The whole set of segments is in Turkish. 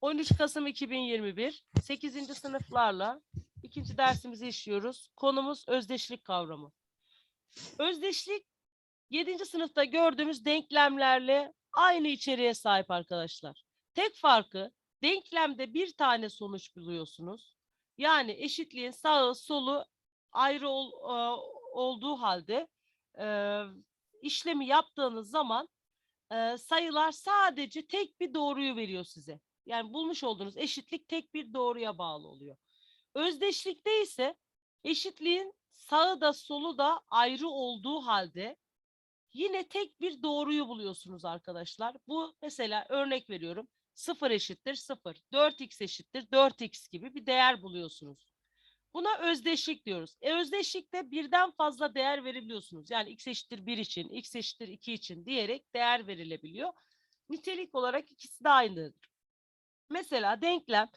13 Kasım 2021 8. sınıflarla ikinci dersimizi işliyoruz. Konumuz özdeşlik kavramı. Özdeşlik 7. sınıfta gördüğümüz denklemlerle aynı içeriğe sahip arkadaşlar. Tek farkı denklemde bir tane sonuç buluyorsunuz. Yani eşitliğin sağı solu ayrı ol- e, olduğu halde e, işlemi yaptığınız zaman e, sayılar sadece tek bir doğruyu veriyor size. Yani bulmuş olduğunuz eşitlik tek bir doğruya bağlı oluyor. Özdeşlikte ise eşitliğin sağı da solu da ayrı olduğu halde yine tek bir doğruyu buluyorsunuz arkadaşlar. Bu mesela örnek veriyorum. 0 eşittir 0, 4x eşittir 4x gibi bir değer buluyorsunuz. Buna özdeşlik diyoruz. E özdeşlikte birden fazla değer verebiliyorsunuz. Yani x eşittir 1 için, x eşittir 2 için diyerek değer verilebiliyor. Nitelik olarak ikisi de aynıdır. Mesela denklem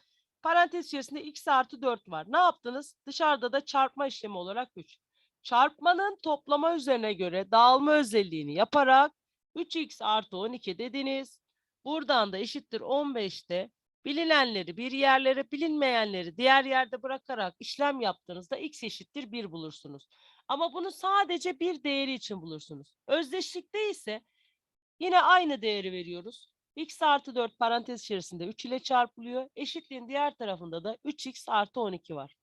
parantez içerisinde x artı 4 var. Ne yaptınız? Dışarıda da çarpma işlemi olarak 3. Çarpmanın toplama üzerine göre dağılma özelliğini yaparak 3x artı 12 dediniz. Buradan da eşittir 15'te bilinenleri bir yerlere bilinmeyenleri diğer yerde bırakarak işlem yaptığınızda x eşittir 1 bulursunuz. Ama bunu sadece bir değeri için bulursunuz. Özdeşlikte ise yine aynı değeri veriyoruz. X artı 4 parantez içerisinde 3 ile çarpılıyor. Eşitliğin diğer tarafında da 3x artı 12 var.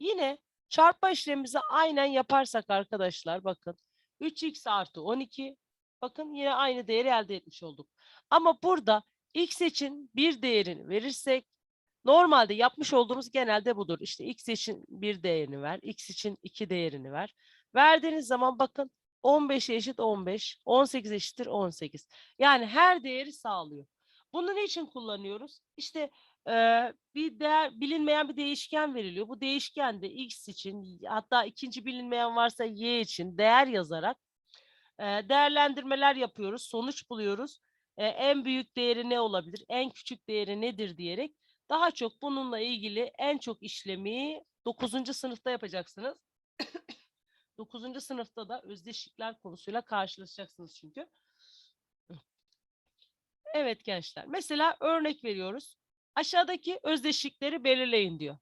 Yine çarpma işlemimizi aynen yaparsak arkadaşlar bakın 3x artı 12 bakın yine aynı değeri elde etmiş olduk. Ama burada x için bir değerini verirsek normalde yapmış olduğumuz genelde budur. İşte x için bir değerini ver, x için iki değerini ver. Verdiğiniz zaman bakın 15 eşit 15, 18 eşittir 18. Yani her değeri sağlıyor. Bunu niçin kullanıyoruz? İşte eee, bir değer bilinmeyen bir değişken veriliyor. Bu değişken de x için hatta ikinci bilinmeyen varsa y için değer yazarak eee, değerlendirmeler yapıyoruz, sonuç buluyoruz. Eee, en büyük değeri ne olabilir, en küçük değeri nedir diyerek daha çok bununla ilgili en çok işlemi 9. sınıfta yapacaksınız. 9. sınıfta da özdeşlikler konusuyla karşılaşacaksınız çünkü. Evet gençler. Mesela örnek veriyoruz. Aşağıdaki özdeşlikleri belirleyin diyor.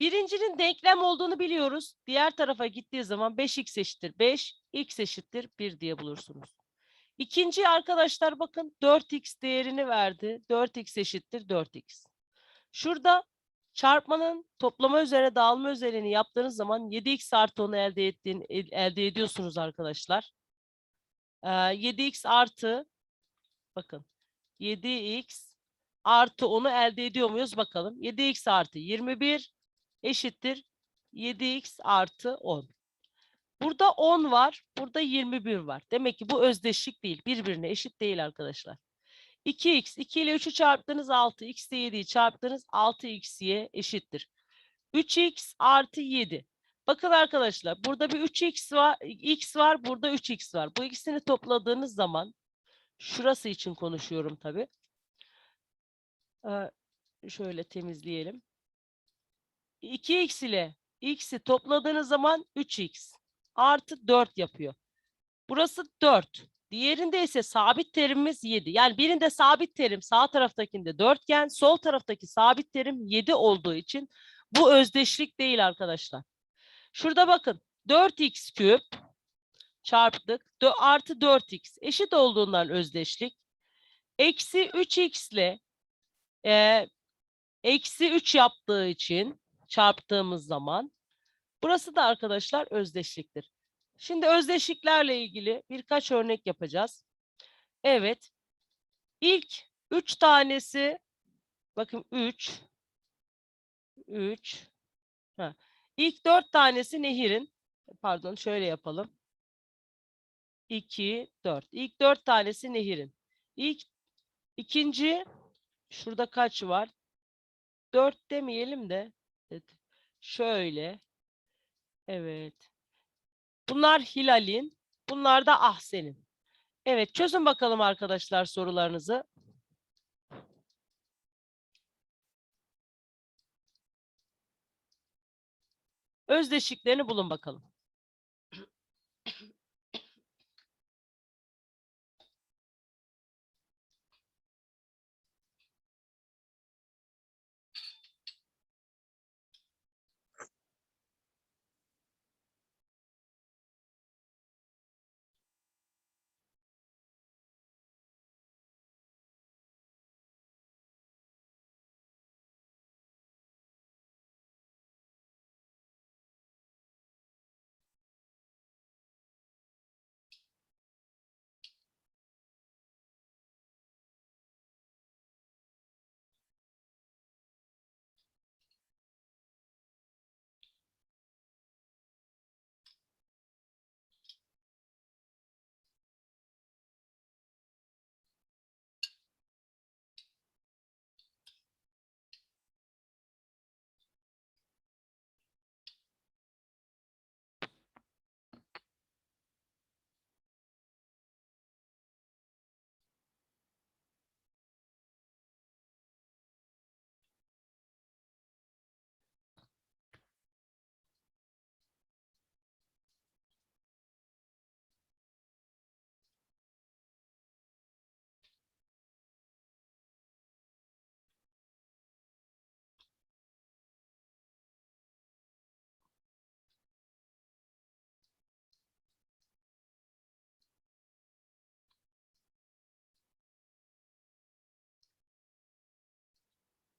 Birincinin denklem olduğunu biliyoruz. Diğer tarafa gittiği zaman 5x eşittir 5, x eşittir 1 diye bulursunuz. İkinci arkadaşlar bakın 4x değerini verdi. 4x eşittir 4x. Şurada çarpmanın toplama üzerine dağılma özelliğini yaptığınız zaman 7x artı 10'u elde, ettiğin, el- elde ediyorsunuz arkadaşlar. Ee, 7x artı bakın 7x artı 10'u elde ediyor muyuz bakalım. 7x artı 21 eşittir 7x artı 10. Burada 10 var, burada 21 var. Demek ki bu özdeşlik değil, birbirine eşit değil arkadaşlar. 2x, 2 ile 3'ü çarptınız 6, x ile 7'yi çarptınız 6x'ye eşittir. 3x artı 7. Bakın arkadaşlar burada bir 3x var, x var, burada 3x var. Bu ikisini topladığınız zaman, şurası için konuşuyorum tabii. Ee, şöyle temizleyelim. 2x ile x'i topladığınız zaman 3x artı 4 yapıyor. Burası 4. Diğerinde ise sabit terimimiz 7. Yani birinde sabit terim sağ taraftakinde dörtgen, sol taraftaki sabit terim 7 olduğu için bu özdeşlik değil arkadaşlar. Şurada bakın 4x küp çarptık artı 4x eşit olduğundan özdeşlik. Eksi 3x ile e, eksi 3 yaptığı için çarptığımız zaman burası da arkadaşlar özdeşliktir. Şimdi özdeşliklerle ilgili birkaç örnek yapacağız. Evet. İlk üç tanesi bakın 3 3 ha. İlk dört tanesi nehirin pardon şöyle yapalım. 2 4. İlk dört tanesi nehirin. İlk ikinci şurada kaç var? 4 demeyelim de evet, şöyle evet. Bunlar Hilal'in, bunlar da Ahsen'in. Evet, çözün bakalım arkadaşlar sorularınızı. Özdeşliklerini bulun bakalım.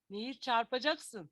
Nehir çarpacaksın.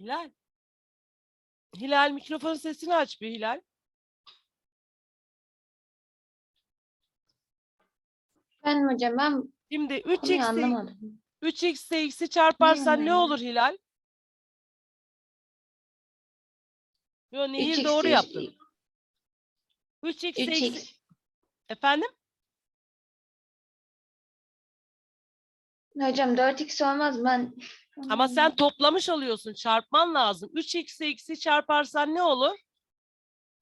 Hilal. Hilal mikrofonun sesini aç bir Hilal. Ben hocam ben Şimdi konuyu 3x anlamadım. 3x x'i çarparsan ne Bilmiyorum. olur Hilal? Yo Nehir 3x doğru yaptın. 3x eksi 3x. efendim? Hocam 4x olmaz ben. Ama sen toplamış oluyorsun. Çarpman lazım. 3x x'i çarparsan ne olur?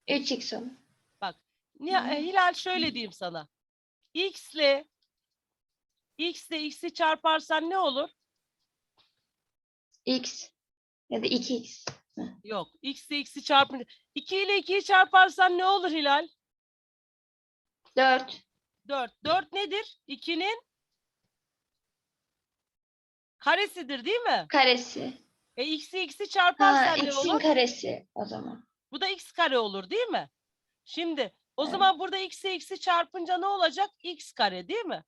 3x olur. Niye, Hı. e, Hilal şöyle diyeyim sana. X ile X ile X'i çarparsan ne olur? X ya da 2x. Yok. X ile X'i çarpınca. 2 ile 2'yi çarparsan ne olur Hilal? 4. 4. 4 nedir? 2'nin karesidir değil mi? Karesi. E X'i X'i Ha çarparsan ne x'in olur? karesi o zaman. Bu da X kare olur değil mi? Şimdi o Evet. zaman burada X'i X'i çarpınca ne olacak? X kare değil mi?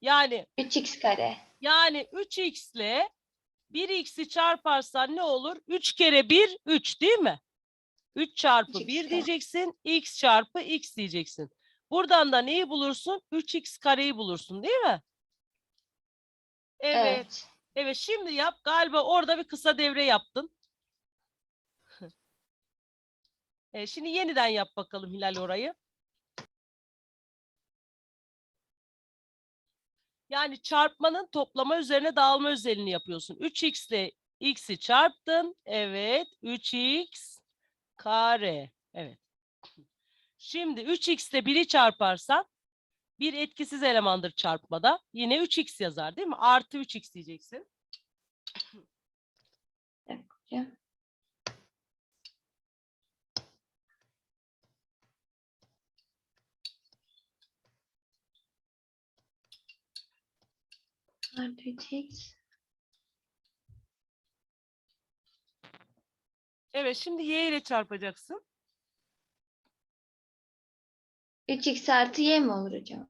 Yani 3x kare. Yani 3x ile 1x'i çarparsan ne olur? 3 kere 1 3 değil mi? 3 çarpı 3x 1 kare. diyeceksin. x çarpı x diyeceksin. Buradan da neyi bulursun? 3x kareyi bulursun değil mi? Evet. Evet, Evet. şimdi yap. Galiba orada bir kısa devre yaptın. E, şimdi yeniden yap bakalım Hilal orayı. Yani çarpmanın toplama üzerine dağılma özelliğini yapıyorsun. 3x ile x'i çarptın. Evet. 3x kare. Evet. Şimdi 3x ile 1'i çarparsan bir etkisiz elemandır çarpmada. Yine 3x yazar değil mi? Artı 3x diyeceksin. Artı 3x. Evet şimdi y ile çarpacaksın. 3x artı y mi olur hocam?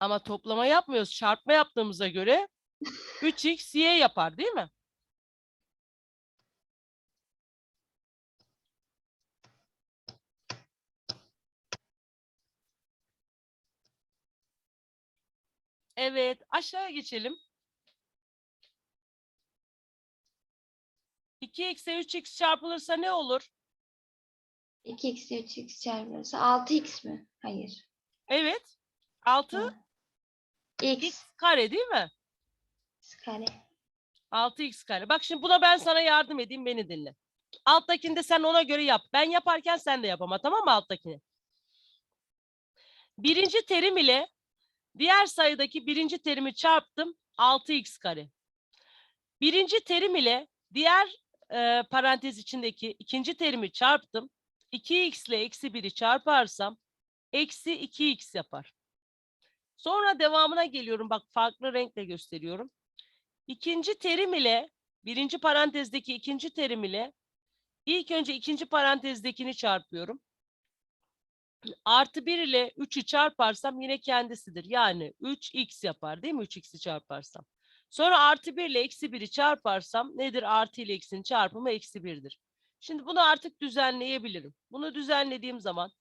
Ama toplama yapmıyoruz. Çarpma yaptığımıza göre 3x y yapar değil mi? Evet, aşağıya geçelim. 2x'e 3x çarpılırsa ne olur? 2x ile 3x çarpılırsa 6x mi? Hayır. Evet. 6 Ha. x x kare değil mi? kare. 6x kare. Bak şimdi buna ben sana yardım edeyim beni dinle. Alttakini de sen ona göre yap. Ben yaparken sen de yap ama tamam mı alttakini? Birinci terim ile diğer sayıdaki birinci terimi çarptım 6x kare. Birinci terim ile diğer e, parantez içindeki ikinci terimi çarptım. 2x ile eksi 1'i çarparsam eksi 2x yapar. Sonra devamına geliyorum. Bak farklı renkle gösteriyorum. İkinci terim ile birinci parantezdeki ikinci terim ile ilk önce ikinci parantezdekini çarpıyorum. Artı 1 ile 3'ü çarparsam yine kendisidir. Yani 3x yapar değil mi 3x'i çarparsam? Sonra artı 1 ile eksi 1'i çarparsam nedir? Artı ile eksinin çarpımı eksi 1'dir. Şimdi bunu artık düzenleyebilirim. Bunu düzenlediğim zaman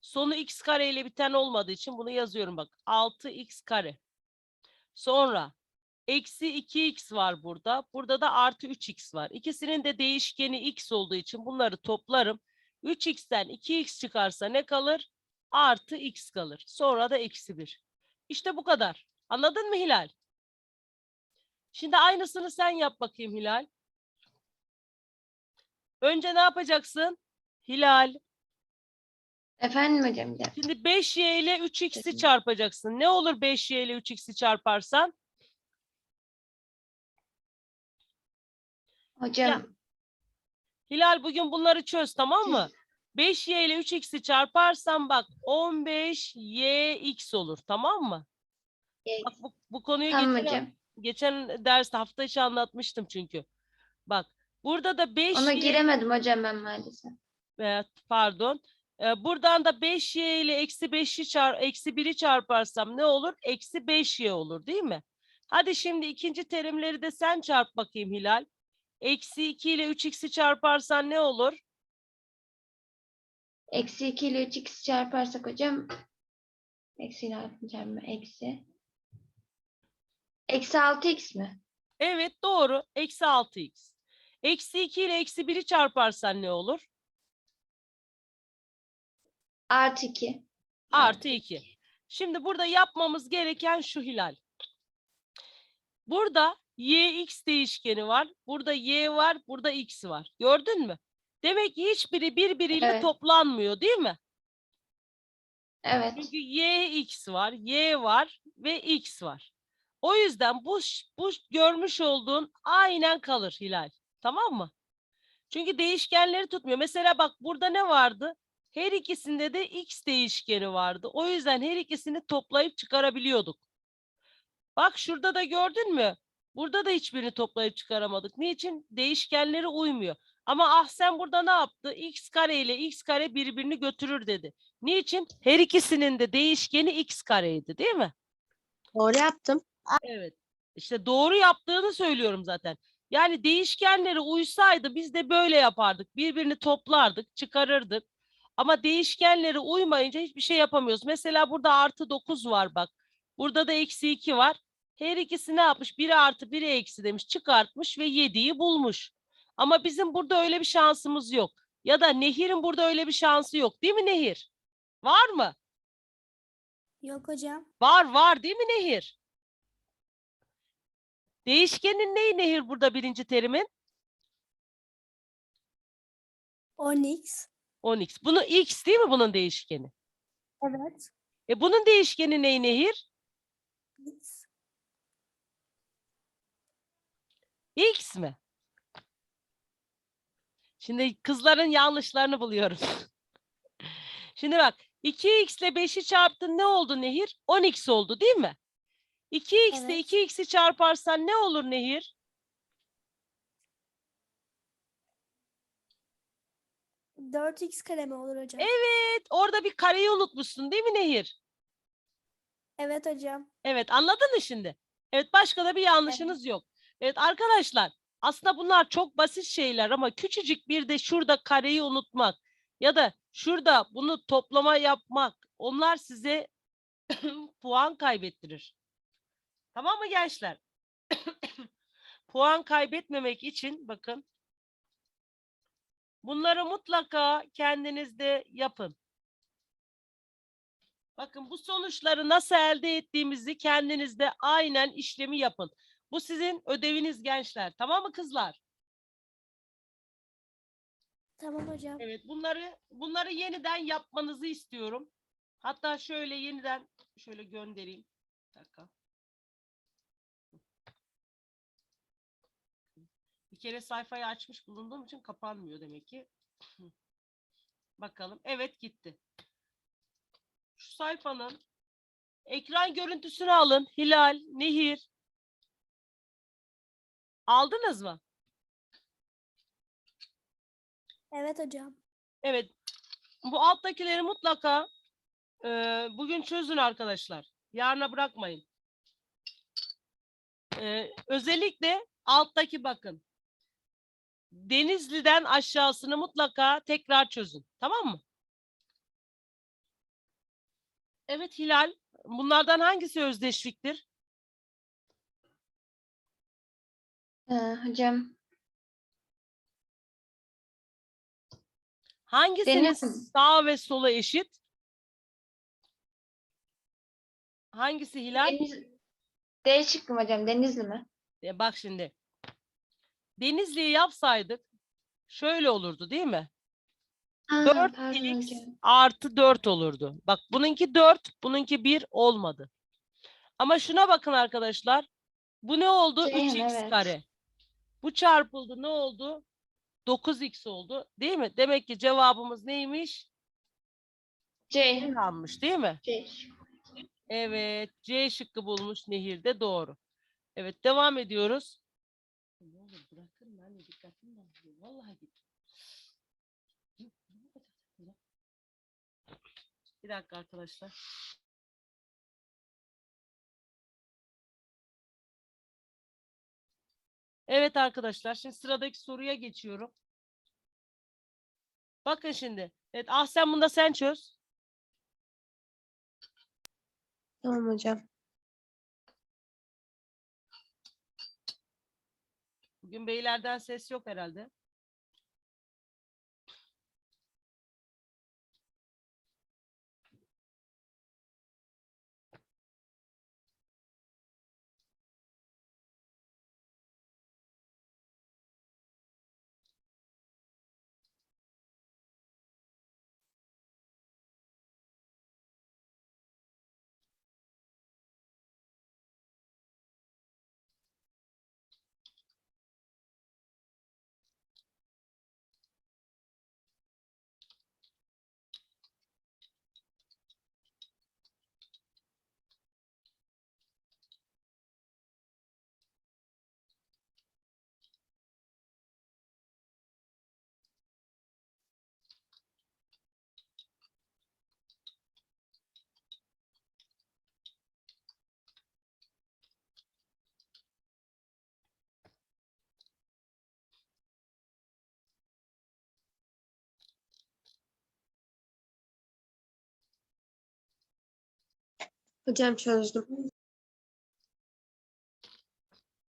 sonu x kare ile biten olmadığı için bunu yazıyorum bak. 6x kare. Sonra Eksi 2x var burada. Burada da artı 3x var. İkisinin de değişkeni x olduğu için bunları toplarım. 3x'ten 2x çıkarsa ne kalır? Artı x kalır. Sonra da eksi 1. İşte bu kadar. Anladın mı Hilal? Şimdi aynısını sen yap bakayım Hilal. Önce ne yapacaksın? Hilal. Efendim hocam bir dakika. Şimdi 5y ile 3x'i Peki. çarpacaksın. Ne olur 5y ile 3x'i çarparsan? Hocam Hilal bugün bunları çöz tamam mı? 5y ile 3x'i çarparsan bak 15yx olur tamam mı? Bak bu, bu konuyu tamam geçen, hocam. geçen derste hafta içi anlatmıştım çünkü. Bak burada da 5 Ona giremedim hocam ben maalesef. Evet, pardon. Ee, buradan da 5y ile eksi 5'i çar eksi 1'i çarparsam ne olur? Eksi 5y olur değil mi? Hadi şimdi ikinci terimleri de sen çarp bakayım Hilal. Eksi 2 ile 3x'i çarparsan ne olur? Eksi 2 ile 3x çarparsak hocam. Eksi ile çarpma eksi. Eksi 6x mi? Evet doğru. Eksi 6x. Eksi 2 ile eksi 1'i çarparsan ne olur? Artı 2. Artı 2. Şimdi burada yapmamız gereken şu Hilal. Burada yx değişkeni var. Burada y var. Burada x var. Gördün mü? Demek ki hiçbiri birbiriyle Evet. toplanmıyor değil mi? Evet. Çünkü y x var, y var ve x var. O yüzden bu bu görmüş olduğun aynen kalır Hilal. Tamam mı? Çünkü değişkenleri tutmuyor. Mesela bak burada ne vardı? Her ikisinde de x değişkeni vardı. O yüzden her ikisini toplayıp çıkarabiliyorduk. Bak şurada da gördün mü? Burada da hiçbirini toplayıp çıkaramadık. Niçin? Değişkenleri uymuyor. Ama ah sen burada ne yaptı? x kare ile x kare birbirini götürür dedi. Niçin? Her ikisinin de değişkeni x kareydi değil mi? Doğru yaptım. Evet. İşte doğru yaptığını söylüyorum zaten. Yani değişkenleri uysaydı biz de böyle yapardık. Birbirini toplardık, çıkarırdık. Ama değişkenleri uymayınca hiçbir şey yapamıyoruz. Mesela burada artı 9 var bak. Burada da eksi 2 var. Her ikisi ne yapmış? Biri artı biri eksi demiş. Çıkartmış ve 7'yi bulmuş. Ama bizim burada öyle bir şansımız yok. Ya da Nehir'in burada öyle bir şansı yok. Değil mi Nehir? Var mı? Yok hocam. Var var değil mi Nehir? Değişkenin neyi Nehir burada birinci terimin? 10x. 10x. Bunu x değil mi bunun değişkeni? Evet. E bunun değişkeni neyi Nehir? X. X mi? Şimdi kızların yanlışlarını buluyorum. Şimdi bak 2x ile 5'i çarptın ne oldu Nehir? 10x oldu değil mi? 2x ile Evet. 2x'i çarparsan ne olur Nehir? 4x kare mi olur hocam? Evet orada bir kareyi unutmuşsun değil mi Nehir? Evet hocam. Evet anladın mı şimdi? Evet başka da bir yanlışınız yok. Evet arkadaşlar aslında bunlar çok basit şeyler ama küçücük bir de şurada kareyi unutmak ya da şurada bunu toplama yapmak onlar size puan kaybettirir. Tamam mı gençler? puan kaybetmemek için bakın bunları mutlaka kendinizde yapın. Bakın bu sonuçları nasıl elde ettiğimizi kendinizde aynen işlemi yapın. Bu sizin ödeviniz gençler. Tamam mı kızlar? Tamam hocam. Evet bunları bunları yeniden yapmanızı istiyorum. Hatta şöyle yeniden şöyle göndereyim. Bir dakika. Bir kere sayfayı açmış bulunduğum için kapanmıyor demek ki. Bakalım. Evet gitti. Şu sayfanın ekran görüntüsünü alın. Hilal, Nehir. Aldınız mı? Evet hocam. Evet. Bu alttakileri mutlaka e, bugün çözün arkadaşlar. Yarına bırakmayın. E, özellikle alttaki bakın. Denizli'den aşağısını mutlaka tekrar çözün. Tamam mı? Evet Hilal. Bunlardan hangisi özdeşliktir? Ee, hocam Hangisinin Denizli mi? sağ ve sola eşit? Hangisi Hilal? Deniz, değişik mi hocam? Denizli mi? E, bak şimdi. Denizli'yi yapsaydık şöyle olurdu değil mi? Aa, 4 pardon x hocam. artı 4 olurdu. Bak bununki 4, bununki 1 olmadı. Ama şuna bakın arkadaşlar. Bu ne oldu? Ceyhan, 3x evet. kare. Bu çarpıldı ne oldu? 9x oldu. Değil mi? Demek ki cevabımız neymiş? C. Ceyhan'mış değil mi? C. Evet. C şıkkı bulmuş Nehir'de doğru. Evet devam ediyoruz. Ne olur bırakırım anne Vallahi git. Yok, ne yapacak ya? Bir dakika arkadaşlar. Evet arkadaşlar şimdi sıradaki soruya geçiyorum. Bakın şimdi. Evet ah sen bunu da sen çöz. Tamam hocam. Bugün beylerden ses yok herhalde. Hocam çözdüm.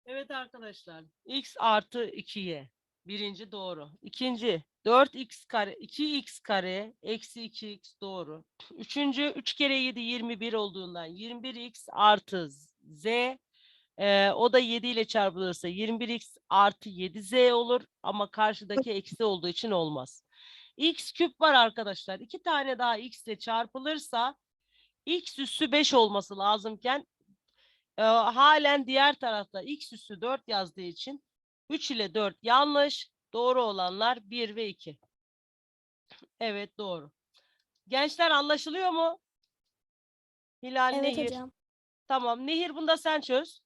Evet arkadaşlar. X artı 2y. Birinci doğru. İkinci 4x kare 2x kare eksi 2x doğru. Üçüncü 3 kere 7 21 olduğundan 21x artı z e, o da 7 ile çarpılırsa 21x artı 7z olur ama karşıdaki eksi olduğu için olmaz. x küp var arkadaşlar. İki tane daha x ile çarpılırsa x üssü 5 olması lazımken e, halen diğer tarafta x üssü 4 yazdığı için 3 ile 4 yanlış. Doğru olanlar 1 ve 2. Evet doğru. Gençler anlaşılıyor mu? Hilal Evet Nehir. hocam. Tamam. Nehir bunda sen çöz.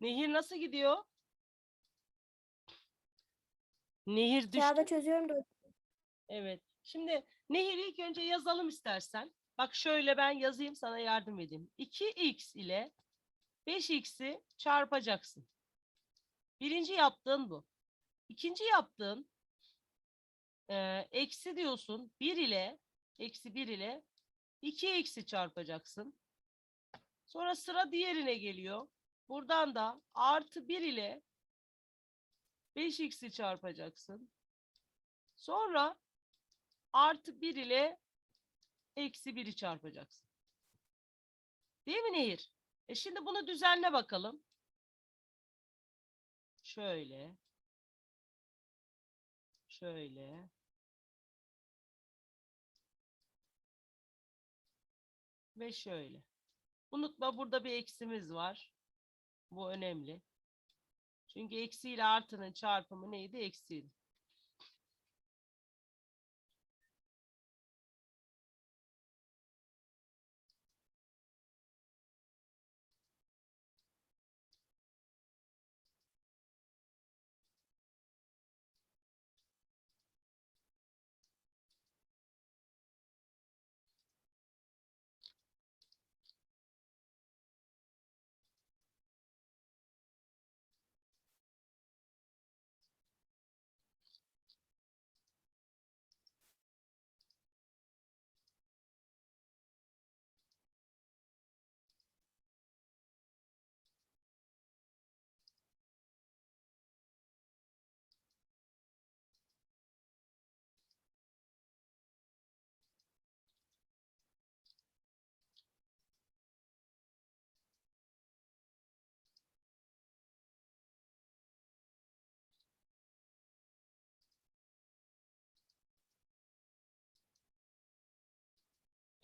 Nehir nasıl gidiyor? Nehir düştü. Kağıda çözüyorum da Evet. Şimdi Nehir ilk önce yazalım istersen. Bak şöyle ben yazayım sana yardım edeyim. 2x ile 5x'i çarpacaksın. Birinci yaptığın bu. İkinci yaptığın eee, eksi diyorsun 1 ile eksi 1 ile 2x'i çarpacaksın. Sonra sıra diğerine geliyor. Buradan da artı 1 ile 5x'i çarpacaksın. Sonra artı 1 ile eksi 1'i çarpacaksın. Değil mi Nehir? E şimdi bunu düzenle bakalım. Şöyle. Şöyle. Ve şöyle. Unutma burada bir eksimiz var. Bu önemli. Çünkü eksi ile artının çarpımı neydi? Eksiydi.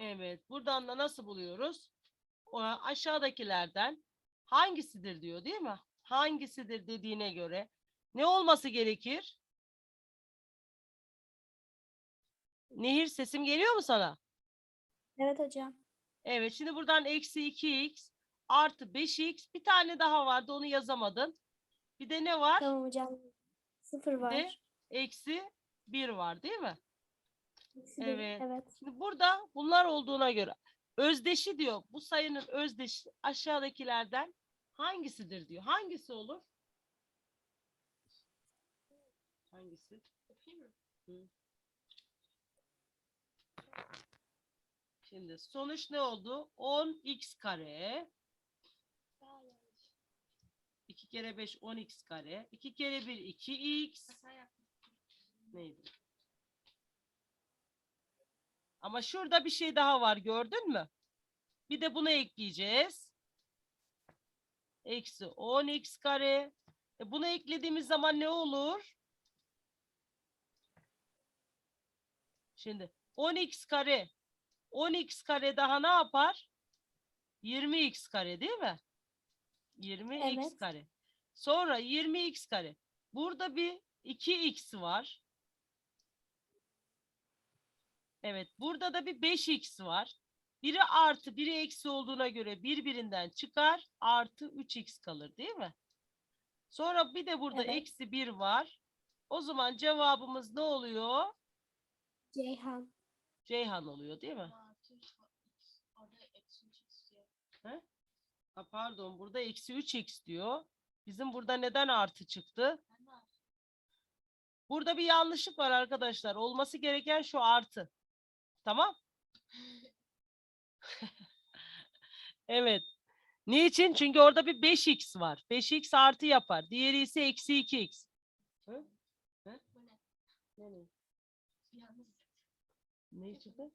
Evet. Buradan da nasıl buluyoruz? O aşağıdakilerden hangisidir diyor değil mi? Hangisidir dediğine göre ne olması gerekir? Nehir sesim geliyor mu sana? Evet hocam. Evet. Şimdi buradan eksi 2x artı 5x bir tane daha vardı onu yazamadın. Bir de ne var? Tamam hocam. Sıfır Bir de var. eksi 1 var değil mi? Evet. Evet. Şimdi burada bunlar olduğuna göre özdeşi diyor. Bu sayının özdeşi aşağıdakilerden hangisidir diyor. Hangisi olur? Hangisi? Hı. Şimdi sonuç ne oldu? 10x kare. 2 kere 5 10x kare. 2 kere 1 2x. Neydi? Ama şurada bir şey daha var gördün mü? Bir de bunu ekleyeceğiz. Eksi 10x kare. E bunu eklediğimiz zaman ne olur? Şimdi 10x kare. 10x kare daha ne yapar? 20x kare değil mi? 20x Evet. kare. Sonra 20x kare. Burada bir 2x var. Evet, burada da bir 5x var. Biri artı, biri eksi olduğuna göre birbirinden çıkar. Artı 3x kalır değil mi? Sonra bir de burada Evet. eksi 1 var. O zaman cevabımız ne oluyor? Ceyhan. Ceyhan oluyor değil mi? Ha, pardon burada eksi 3x diyor. Bizim burada neden artı çıktı? Burada bir yanlışlık var arkadaşlar. Olması gereken şu artı. Tamam? evet. Niçin? Çünkü orada bir 5x var. 5x artı yapar. Diğeri ise eksi 2x. Hı? Hı? Ne ne? Ne çıktı?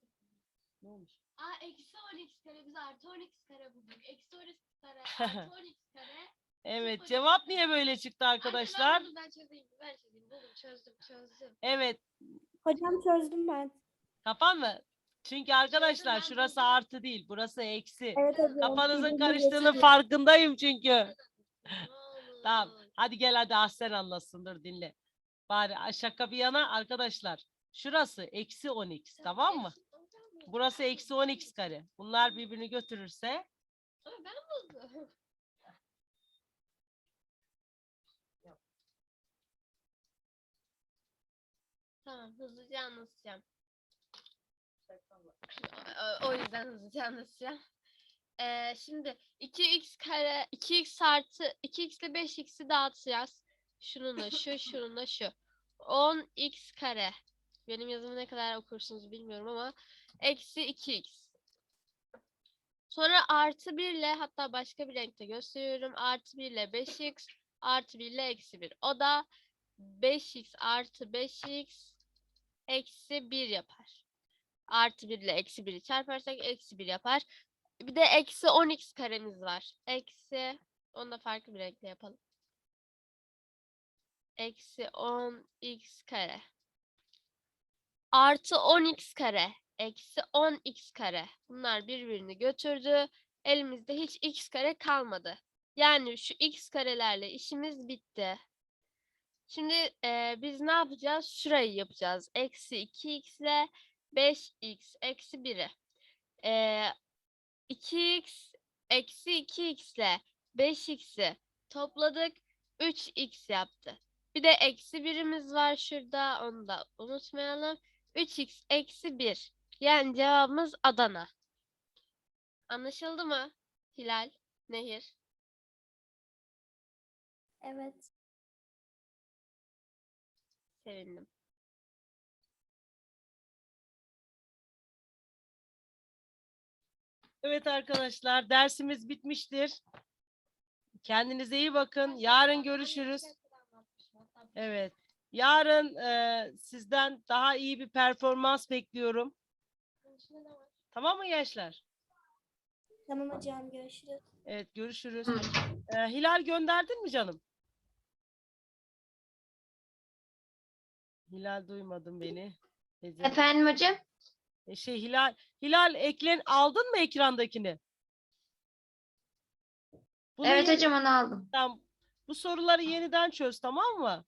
Ne olmuş? Aa eksi 12 kare biz artı 12 kare bulduk. Eksi 12 kare artı 12 kare. Evet. Cevap niye böyle çıktı Anne, arkadaşlar? Ben, buldum, ben çözeyim. Ben çözeyim. Buldum çözdüm çözdüm. Evet. Hocam çözdüm ben. Tamam mı? Çünkü arkadaşlar şurası artı değil, burası eksi. Evet, evet. Kafanızın karıştığının farkındayım çünkü. tamam. Hadi gel hadi Ahsen anlasın dur dinle. Bari şaka bir yana arkadaşlar. Şurası eksi 10x tamam mı? Burası eksi 10x kare. Bunlar birbirini götürürse. Tamam hızlıca anlatacağım. O, yüzden hızlıca anlatacağım. Ee, şimdi 2x kare 2x artı 2x ile 5x'i dağıtacağız. Şununla şu şununla şu. 10x kare. Benim yazımı ne kadar okursunuz bilmiyorum ama eksi 2x. Sonra artı 1 ile hatta başka bir renkte gösteriyorum. Artı 1 ile 5x artı 1 ile eksi 1. O da 5x artı 5x eksi 1 yapar. Artı 1 ile eksi 1'i çarparsak eksi 1 yapar. Bir de eksi 10x karemiz var. Eksi, onu da farklı bir renkle yapalım. Eksi 10x kare. Artı 10x kare. Eksi 10x kare. Bunlar birbirini götürdü. Elimizde hiç x kare kalmadı. Yani şu x karelerle işimiz bitti. Şimdi eee, biz ne yapacağız? Şurayı yapacağız. Eksi 2x ile 5x eksi 1'i. Eee 2x eksi 2x ile 5x'i topladık. 3x yaptı. Bir de eksi birimiz var şurada. Onu da unutmayalım. 3x eksi 1. Yani cevabımız Adana. Anlaşıldı mı? Hilal, Nehir. Evet. Sevindim. Evet arkadaşlar dersimiz bitmiştir. Kendinize iyi bakın. Yarın görüşürüz. Evet. Yarın e, sizden daha iyi bir performans bekliyorum. Tamam mı gençler? Tamam hocam görüşürüz. Evet görüşürüz. E, Hilal gönderdin mi canım? Hilal duymadın beni. Efendim hocam? E, şey Hilal Hilal eklen aldın mı ekrandakini? Bunu Evet yeni- hocam onu aldım. Tamam. Bu soruları yeniden çöz tamam mı?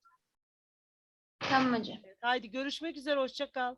Tamam hocam. Haydi görüşmek üzere hoşça kal.